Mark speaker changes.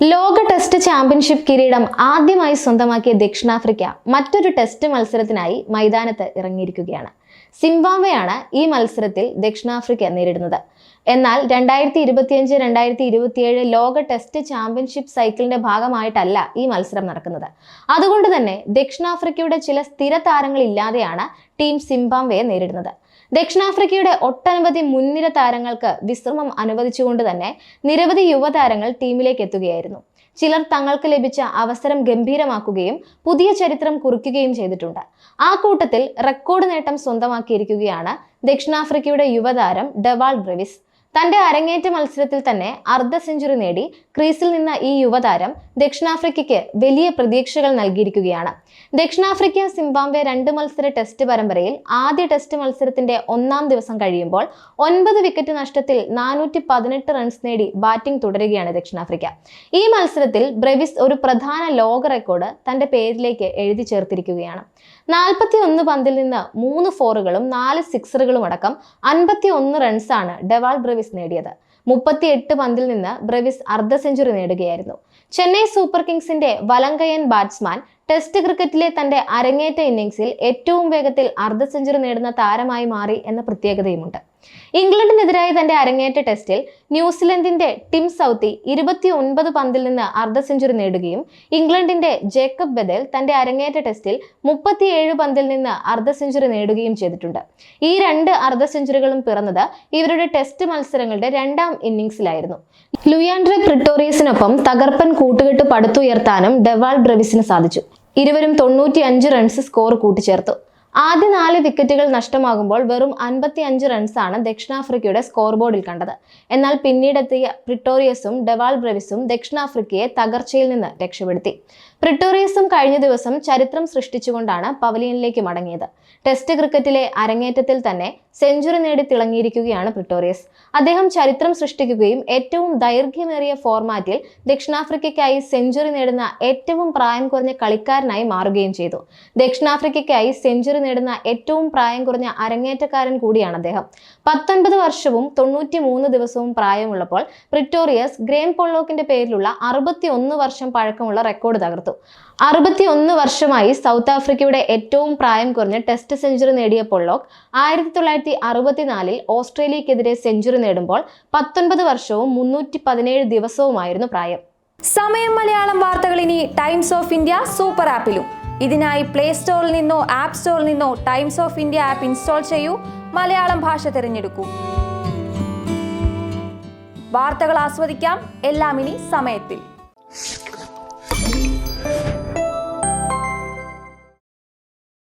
Speaker 1: ലോക test championship കിരീടം ആദ്യമായി സ്വന്തമാക്കിയ ദക്ഷിണാഫ്രിക്ക മറ്റൊരു ടെസ്റ്റ് മത്സരത്തിനായി മൈതാനത്ത് ഇറങ്ങിയിരിക്കുകയാണ്. സിംബാബ്വെയാണ് ഈ മത്സരത്തിൽ ദക്ഷിണാഫ്രിക്ക നേരിടുന്നത്. എന്നാൽ രണ്ടായിരത്തി ഇരുപത്തിയഞ്ച് രണ്ടായിരത്തി ഇരുപത്തിയേഴ് ലോക ടെസ്റ്റ് ചാമ്പ്യൻഷിപ്പ് സൈക്കിളിന്റെ ഭാഗമായിട്ടല്ല ഈ മത്സരം നടക്കുന്നത്. അതുകൊണ്ട് തന്നെ ദക്ഷിണാഫ്രിക്കയുടെ ചില സ്ഥിര താരങ്ങളില്ലാതെയാണ് ടീം സിംബാബ്വെയെ നേരിടുന്നത്. ദക്ഷിണാഫ്രിക്കയുടെ ഒട്ടനവധി മുൻനിര താരങ്ങൾക്ക് വിശ്രമം അനുവദിച്ചുകൊണ്ട് തന്നെ നിരവധി യുവതാരങ്ങൾ ടീമിലേക്ക് എത്തുകയായിരുന്നു. ചിലർ തങ്ങൾക്ക് ലഭിച്ച അവസരം ഗംഭീരമാക്കുകയും പുതിയ ചരിത്രം കുറിക്കുകയും ചെയ്തിട്ടുണ്ട്. ആ കൂട്ടത്തിൽ റെക്കോർഡ് നേട്ടം സ്വന്തമാക്കിയിരിക്കുകയാണ് ദക്ഷിണാഫ്രിക്കയുടെ യുവതാരം ഡെവാൾ ബ്രെവിസ്. തന്റെ അരങ്ങേറ്റ മത്സരത്തിൽ തന്നെ അർദ്ധ സെഞ്ചുറി നേടി ക്രീസിൽ നിന്ന ഈ യുവതാരം ദക്ഷിണാഫ്രിക്കയ്ക്ക് വലിയ പ്രതീക്ഷകൾ നൽകിയിരിക്കുകയാണ്. ദക്ഷിണാഫ്രിക്ക സിംബാബ്വെ രണ്ട് മത്സര ടെസ്റ്റ് പരമ്പരയിൽ ആദ്യ ടെസ്റ്റ് മത്സരത്തിന്റെ ഒന്നാം ദിവസം കഴിയുമ്പോൾ ഒൻപത് വിക്കറ്റ് നഷ്ടത്തിൽ നാനൂറ്റി പതിനെട്ട് റൺസ് നേടി ബാറ്റിംഗ് തുടരുകയാണ് ദക്ഷിണാഫ്രിക്ക. ഈ മത്സരത്തിൽ ബ്രെവിസ് ഒരു പ്രധാന ലോക റെക്കോർഡ് തന്റെ പേരിലേക്ക് എഴുതി ചേർത്തിരിക്കുകയാണ്. നാൽപ്പത്തി ഒന്ന് പന്തിൽ നിന്ന് മൂന്ന് ഫോറുകളും നാല് സിക്സറുകളും അടക്കം അൻപത്തി ഒന്ന് റൺസാണ് ഡെവാൾ ബ്രെവിസ് നേടിയത്. മുപ്പത്തി എട്ട് പന്തിൽ നിന്ന് ബ്രെവിസ് അർദ്ധ സെഞ്ചുറി നേടുകയായിരുന്നു. ചെന്നൈ സൂപ്പർ കിങ്സിന്റെ വലങ്കയൻ ബാറ്റ്സ്മാൻ ടെസ്റ്റ് ക്രിക്കറ്റിലെ തന്റെ അരങ്ങേറ്റ ഇന്നിംഗ്സിൽ ഏറ്റവും വേഗത്തിൽ അർദ്ധ സെഞ്ചുറി നേടുന്ന താരമായി മാറി എന്ന പ്രത്യേകതയുമുണ്ട്. ഇംഗ്ലണ്ടിനെതിരായ തന്റെ അരങ്ങേറ്റ ടെസ്റ്റിൽ ന്യൂസിലൻഡിന്റെ ടിം സൗത്തി ഇരുപത്തി ഒൻപത് പന്തിൽ നിന്ന് അർദ്ധ സെഞ്ചുറി നേടുകയും ഇംഗ്ലണ്ടിന്റെ ജേക്കബ് ബദൽ തന്റെ അരങ്ങേറ്റ ടെസ്റ്റിൽ മുപ്പത്തിയേഴ് പന്തിൽ നിന്ന് അർദ്ധ സെഞ്ചുറി നേടുകയും ചെയ്തിട്ടുണ്ട്. ഈ രണ്ട് അർദ്ധ സെഞ്ചുറികളും പിറന്നത് ഇവരുടെ ടെസ്റ്റ് മത്സരങ്ങളുടെ രണ്ടാം ഇന്നിംഗ്സിലായിരുന്നു. ലുയാൻഡ്രെ പ്രിട്ടോറിയസിനൊപ്പം തകർപ്പൻ കൂട്ടുകെട്ട് പടുത്തുയർത്താനും ഡെവാൾ ബ്രവിസിന് സാധിച്ചു. ഇരുവരും തൊണ്ണൂറ്റി റൺസ് സ്കോർ കൂട്ടിച്ചേർത്തു. ആദ്യ നാല് വിക്കറ്റുകൾ നഷ്ടമാകുമ്പോൾ വെറും അൻപത്തി അഞ്ച് റൺസാണ് ദക്ഷിണാഫ്രിക്കയുടെ സ്കോർ ബോർഡിൽ കണ്ടത്. എന്നാൽ പിന്നീടെത്തിയ പ്രിട്ടോറിയസും ഡെവാൾ ബ്രവിസും ദക്ഷിണാഫ്രിക്കയെ തകർച്ചയിൽ നിന്ന് രക്ഷപ്പെടുത്തി. പ്രിട്ടോറിയസും കഴിഞ്ഞ ദിവസം ചരിത്രം സൃഷ്ടിച്ചുകൊണ്ടാണ് പവലിയനിലേക്ക് മടങ്ങിയത്. ടെസ്റ്റ് ക്രിക്കറ്റിലെ അരങ്ങേറ്റത്തിൽ തന്നെ സെഞ്ചുറി നേടി തിളങ്ങിയിരിക്കുകയാണ് പ്രിട്ടോറിയസ്. അദ്ദേഹം ചരിത്രം സൃഷ്ടിക്കുകയും ഏറ്റവും ദൈർഘ്യമേറിയ ഫോർമാറ്റിൽ ദക്ഷിണാഫ്രിക്കയ്ക്കായി സെഞ്ചുറി നേടുന്ന ഏറ്റവും പ്രായം കുറഞ്ഞ കളിക്കാരനായി മാറുകയും ചെയ്തു. ദക്ഷിണാഫ്രിക്കയ്ക്കായി സെഞ്ചുറി നേടുന്ന ഏറ്റവും പ്രായം കുറഞ്ഞ അരങ്ങേറ്റക്കാരൻ കൂടിയാണ് അദ്ദേഹം. പത്തൊൻപത് വർഷവും തൊണ്ണൂറ്റി മൂന്ന് ദിവസവും പ്രായമുള്ളപ്പോൾ പ്രിറ്റോറിയസ് ഗ്രേൻ പൊള്ളോക്കിന്റെ പേരിലുള്ള അറുപത്തി ഒന്ന് വർഷം പഴക്കമുള്ള റെക്കോർഡ് തകർത്തു. അറുപത്തി ഒന്ന് വർഷമായി സൗത്ത് ആഫ്രിക്കയുടെ ഏറ്റവും പ്രായം കുറഞ്ഞ ടെസ്റ്റ് സെഞ്ചുറി നേടിയ പൊള്ളോക്ക് ആയിരത്തി തൊള്ളായിരത്തി അറുപത്തിനാലിൽ ഓസ്ട്രേലിയക്കെതിരെ സെഞ്ചുറി നേടുമ്പോൾ പത്തൊൻപത് വർഷവും മുന്നൂറ്റി പതിനേഴ് ദിവസവുമായിരുന്നു പ്രായം.
Speaker 2: സമയം മലയാളം വാർത്തകൾ ഇനി ടൈംസ് ഓഫ് ഇന്ത്യ സൂപ്പർ ആപ്പിലും. ഇതിനായി പ്ലേ സ്റ്റോറിൽ നിന്നോ ആപ്പ് സ്റ്റോറിൽ നിന്നോ Times of India app install ചെയ്യൂ. മലയാളം ഭാഷ തിരഞ്ഞെടുക്കൂ. വാർത്തകൾ ആസ്വദിക്കാം. എല്ലാം ഇനി സമയത്തിൽ.